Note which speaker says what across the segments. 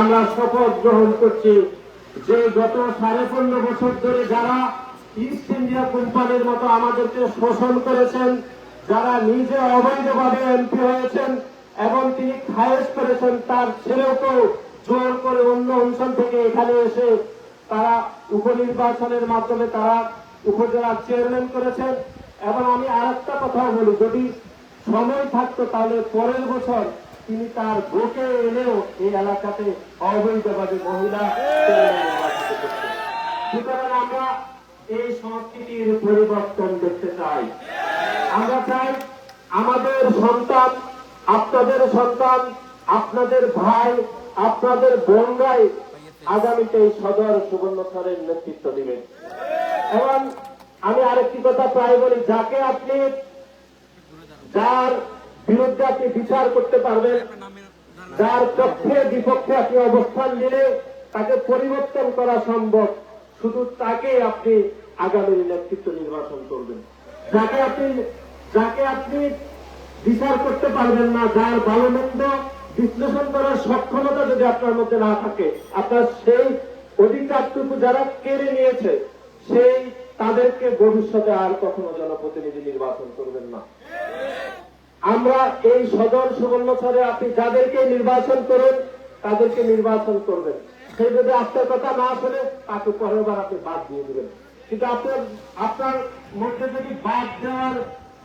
Speaker 1: আমরা শপথ গ্রহণ করছি যে গত সাড়ে পনেরো বছর ধরে যারা ইস্ট ইন্ডিয়া কোম্পানির মতো আমাদেরকে শোষণ করেছেন, যারা নিজে অবৈধভাবে এমপি হয়েছেন এবং তিনি খায়েজ করেছেন, তার ছেলেকেও জোর করে অন্য অঞ্চল থেকে এখানে এসে তারা উপনির্বাচনের মাধ্যমে তারা উপজেলা চেয়ারম্যান করেছেন। এবং আমি আর একটা কথা বলি, যদি সময় থাকতো তাহলে পরের বছর তিনি তার ভোটে এলেও এই এলাকাতে অবৈধভাবে মহিলা। সুতরাং আমরা এই সংস্কৃতির পরিবর্তন দেখতে চাই আমরা চাই আমাদের সন্তান, আপনাদের সন্তান, আপনাদের ভাই, আপনাদের বোনরাই আগামীতে এই সদর সুবর্ণচরের নেতৃত্ব দিবেন এবং আমি আরেকটি কথা প্রায় বলি, যাকে আপনি যার বিরুদ্ধে বিচার করতে পারবেন। যার পক্ষে বিপক্ষে আপনি অবস্থান নিলে তাকে পরিবর্তন করা সম্ভব। শুধু তাকে আপনি আগামী নেতৃত্ব নির্বাচন করবেন। যাকে আপনি যাকে আপনি বিচার করতে পারবেন না, যার ভালো বিশ্লেষণ করার সক্ষমতা যদি আপনার মধ্যে না থাকে, আপনার সেই অধিকারটুকু যারা কেড়ে নিয়েছে, সেই তাদেরকে ভবিষ্যতে আর কখনো জনপ্রতিনিধি নির্বাচন করবেন না। আমরা এই সদর সুবর্ণচরে আপনি যাদেরকে নির্বাচন করুন, তাদেরকে নির্বাচন করবেন। সে যদি আপনার কথা না শুনে, তাকে পরের বার আপনি বাদ দিয়ে দিবেন। কিন্তু আপনার আপনার মধ্যে যদি বাদ দেওয়ার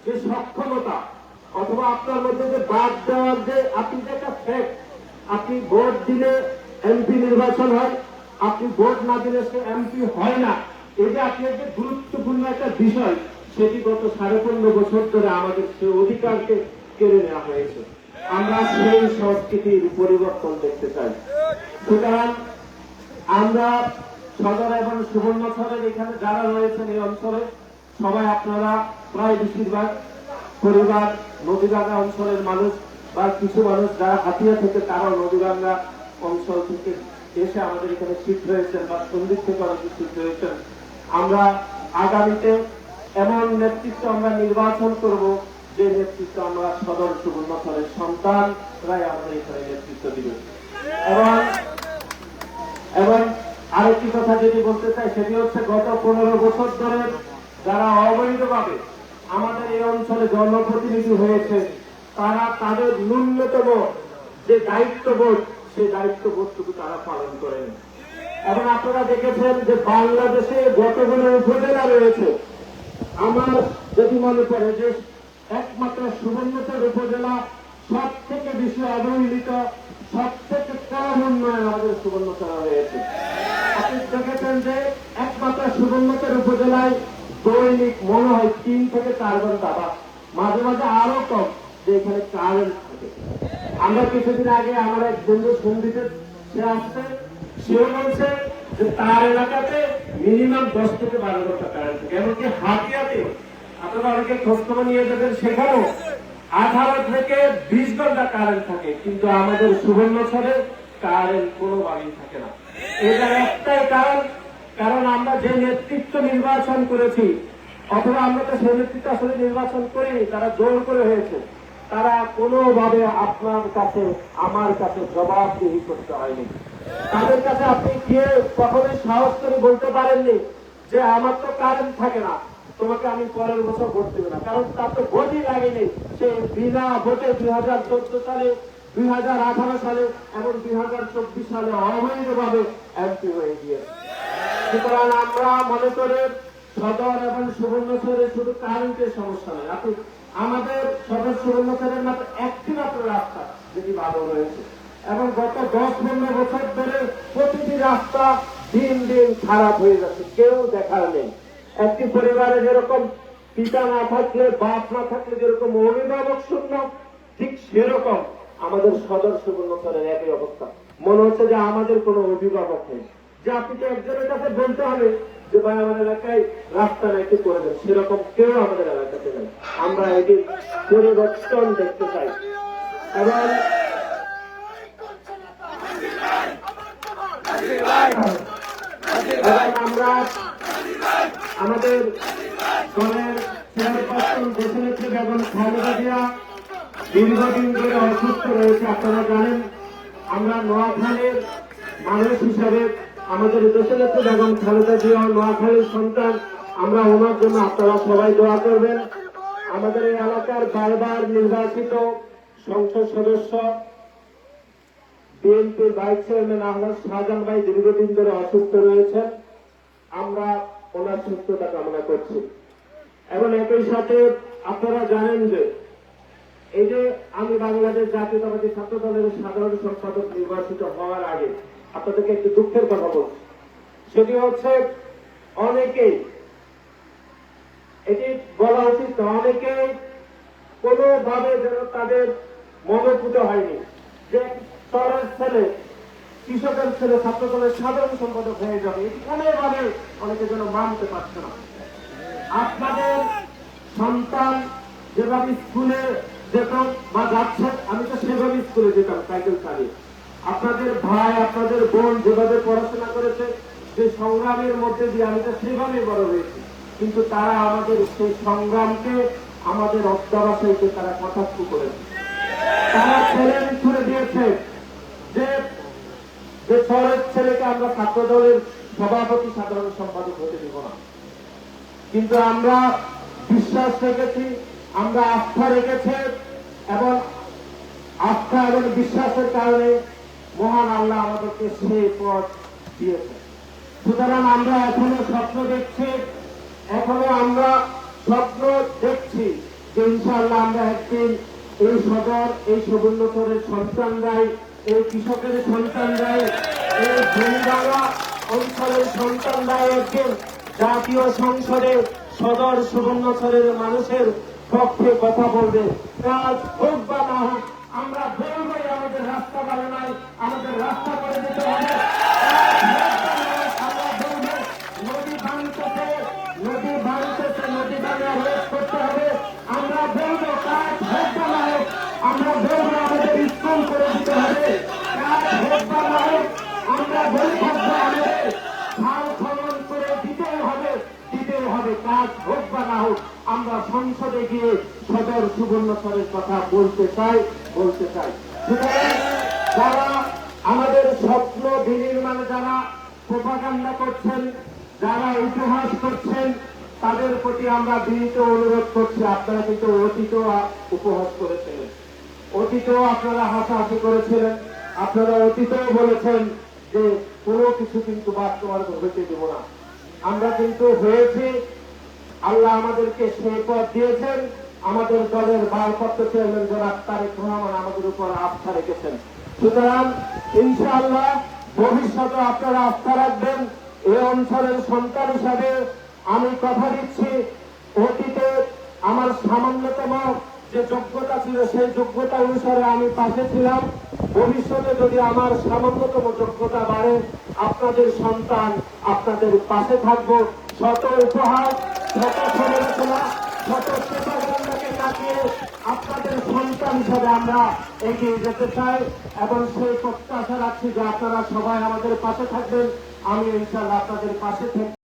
Speaker 1: যে সক্ষমতা, অথবা আপনার মধ্যে যে বাদ দেওয়ার যে, আপনি যে একটা ফ্যাক্ট আপনি ভোট দিলে এমপি নির্বাচন হয়, আপনি ভোট না দিলে সে এমপি হয় না। যে আপনি যে গুরুত্বপূর্ণ একটা বিষয় সেটি গত সাড়ে পনেরো বছর ধরে আমাদের সে অধিকারকে কেড়ে নেওয়া হয়েছে। আমরা সেই সংস্কৃতির পরিবর্তন দেখতে চাই। সুতরাং আমরা সদর এবং সুবর্ণচরের এখানে যারা রয়েছেন এই অঞ্চলে, সবাই আপনারা প্রায় বেশিরভাগ পরিবার নদীগঙ্গা অঞ্চলের মানুষ বা কিছু মানুষ যারা হাতিয়া থেকে তারাও নদীগঙ্গা অঞ্চল থেকে এসে আমাদের এখানে শীত রয়েছেন বা সন্দিক থেকে অনেকে রয়েছেন আমরা আগামীতে এমন নেতৃত্ব আমরা নির্বাচন করব যে নেতৃত্ব আমরা সদর সুবর্ণচরের সন্তানরাই আমাদের এখানে নেতৃত্ব দিবে। এবং এবং আরেকটি কথা যেটি বলতে চাই, সেটি হচ্ছে গত পনেরো বছর ধরে যারা অবৈধভাবে আমাদের এই অঞ্চলে জনপ্রতিনিধি হয়েছে, তারা তাদের ন্যূনতম যে দায়িত্ববোধ, সেই দায়িত্ববোধটুকু তারা পালন করেন। এবং আপনারা দেখেছেন যে বাংলাদেশে যতগুলো উপজেলা রয়েছে আমার যদি মনে পড়ে যে একমাত্র সুবর্ণচর উপজেলা সব থেকে বেশি অবহেলিত সব থেকে কম উন্নয়ন আমাদের সুবর্ণচর হয়েছে। আপনি দেখেছেন যে একমাত্র সুবর্ণচর উপজেলায় দৈনিক মনে হয় তিন থেকে চার ঘণ্টা বা মাঝে মাঝে আরও কম যে এখানে কারেন্ট থাকে। আমরা কিছুদিন আগে আমার এক বন্ধু সন্দীপের সে আসছে, সেও বলছে যে তার এলাকাতে মিনিমাম দশ থেকে বারো ঘণ্টা কারেন্ট থাকে। এমনকি হাতিয়াতে আপনারা অনেকে খোঁজখবর নিয়ে যাবেন, সেখানেও আঠারো থেকে বিশ ঘণ্টা কারেন্ট থাকে। কিন্তু আমাদের সুবর্ণচরে কারেন্ট কোনোভাবেই থাকে না। এটার একটাই কারণ কারণ আমরা যে নেতৃত্ব নির্বাচন করেছি, অথবা আমরা তো সেই নেতৃত্ব আসলে নির্বাচন করিনি, তারা জোর করে হয়েছে। তারা কোনোভাবে আপনার কাছে, আমার কাছে জবাবদিহি করতে হয়নি। তাদের কাছে আপনি গিয়ে কখনোই সাহস করে বলতে পারেননি যে আমার তো কারেন্ট থাকে না, তোমাকে আমি পরের বছর ভোট দেবো না? কারণ তার তো ভোটই লাগেনি। সে বিনা ভোটে দুই হাজার চোদ্দ সালে, দুই হাজার আঠারো সালে, এবং দুই হাজার চব্বিশ সালে অবৈধভাবে এমপি হয়ে গিয়েছে। সুতরাং আমরা মনে করি সদর এবং সুবর্ণচরে শুধু কারেন্টের সমস্যা নয়। আপনি আমাদের সদর সুবর্ণচরের মাত্র একটি মাত্র রাস্তা যেটি ভালো রয়েছে। এবং গত দশ পনেরো বছর ধরে প্রতিটি রাস্তা দিন দিন খারাপ হয়ে যাচ্ছে, কেউ দেখার নেই। একটি পরিবারে যেরকম পিতা না থাকলে, বাপ না থাকলে যেরকম অভিভাবক শূন্য, ঠিক সেরকম আমাদের সদর সুবর্ণচরের একই অবস্থা। মনে হচ্ছে যে আমাদের কোনো অভিভাবক নেই। যে আপনি তো একজনের কাছে বলতে হবে যে ভাই আমার এলাকায় রাস্তা নাকি করে দেন। সেরকম কেউ আমাদের এলাকাতে নেই। আমরা এটি পরিবর্তন দেখতে চাই। এবং আমরা আমাদের দলের চেয়ারপারসন দীর্ঘদিন ধরে অসুস্থ রয়েছে, আপনারা জানেন। আমরা নোয়াখালীর মানুষ হিসাবে আমাদের দেশের নেত্রী বেগম খালেদা জিয়া নোয়াখালীর সন্তান, আমরা ওনার জন্য আপনারা সবাই দোয়া করবেন। আমাদের এই এলাকার বারবার নির্বাচিত সংসদ সদস্য, বিএনপির ভাইস চেয়ারম্যান আহমদ শাহজাহান ভাই দীর্ঘদিন ধরে অসুস্থ রয়েছেন। আমরা ওনার সুস্থতা কামনা করছি। এবং একই সাথে আপনারা জানেন যে এই যে আমি বাংলাদেশ জাতীয়তাবাদী ছাত্র দলের সাধারণ সম্পাদক নির্বাচিত হওয়ার আগে আপনাদেরকে একটি দুঃখের কথা বলছি। সেটি হচ্ছে অনেকেই এটি বলা উচিত না, অনেকেই কোনোভাবে যেন তাদের মনোভূত হয়নি যে শহরের ছেলে কৃষকের ছেলে ছাত্র দলের সাধারণ সম্পাদক হয়ে যাবে। এটি কোনোভাবে অনেকে যেন মানতে পারছে না। আপনাদের সন্তান যেভাবে স্কুলে যেতাম বা যাচ্ছে আমি তো সেভাবে স্কুলে যেতাম সাইকেল চালিয়ে। আপনাদের ভাই, আপনাদের বোন যেভাবে পড়াশোনা করেছে, সেই সংগ্রামের মধ্যে দিয়ে আমি তো সেভাবে বড় হয়েছি। কিন্তু তারা আমাদের, সেই সংগ্রামকে আমাদের অত্যাবসায়কে তারা কটাক্ষ করেছে। তারা ছেলে ছুড়ে দিয়েছে যে যে শহরের ছেলেকে আমরা ছাত্র দলের সভাপতি, সাধারণ সম্পাদক হতে দেব না। কিন্তু আমরা বিশ্বাস রেখেছি, আমরা আস্থা রেখেছি এবং আস্থা এবং বিশ্বাসের কারণে মহান আল্লাহ আমাদেরকে সেই পথ দিয়েছে সুতরাং আমরা এখনও স্বপ্ন দেখছি, এখনও আমরা স্বপ্ন দেখছি যে ইনশাআল্লাহ আমরা একদিন এই সদর, এই সুবর্ণচরের সন্তানরাই এই কৃষকের সন্তানরাই এই জমিদারা অঞ্চলের সন্তানরাই একদিন জাতীয় সংসদে সদর সুবর্ণচরের মানুষের পক্ষে কথা বলবে। কাজ হোক বা না হোক, আমরা বলবই সংসদে গিয়ে সদর সুবর্ণচরের কথা বলতে চাই বলতে চাই। যারা আমাদের স্বপ্ন বিনির্মাণে, যারা প্রোপাগান্ডা করছেন, যারা উপহাস করছেন, তাদের প্রতি আমরা বিনীত অনুরোধ করছি, আপনারা কিন্তু অতীত উপহাস করেছিলেন। অতীতেও আপনারা হাসাহাসি করেছিলেন। আপনারা অতীতেও বলেছেন যে কোনো কিছু কিন্তু বাস্তবায়িত হইতে দেব না। আমরা কিন্তু হয়েছি আল্লাহ আমাদেরকে সেই পথ দিয়েছেন। আমাদের দলের ভারপ্রাপ্ত চেয়ারম্যান জনাব তারেক রহমান আমাদের উপর আস্থা রেখেছেন। সুতরাং ইনশাআল্লাহ ভবিষ্যতে আপনারা আস্থা রাখবেন। এই অঞ্চলের সন্তান হিসাবে আমি কথা দিচ্ছি। অতীতে আমার সামান্যতম যে যোগ্যতা ছিল, সেই যোগ্যতা অনুসারে আমি পাশে ছিলাম। ভবিষ্যতে যদি আমার সামান্যতম যোগ্যতা বাড়ে, আপনাদের সন্তান আপনাদের পাশে থাকব। শত উপহার। আপনাদের সন্তান আমরা এগিয়ে যেতে চাই এবং সেই প্রত্যাশা রাখছি আপনারা সবাই আমাদের পাশে থাকবেন আমি ইনশাল্লাহ আপনাদের পাশে থাকব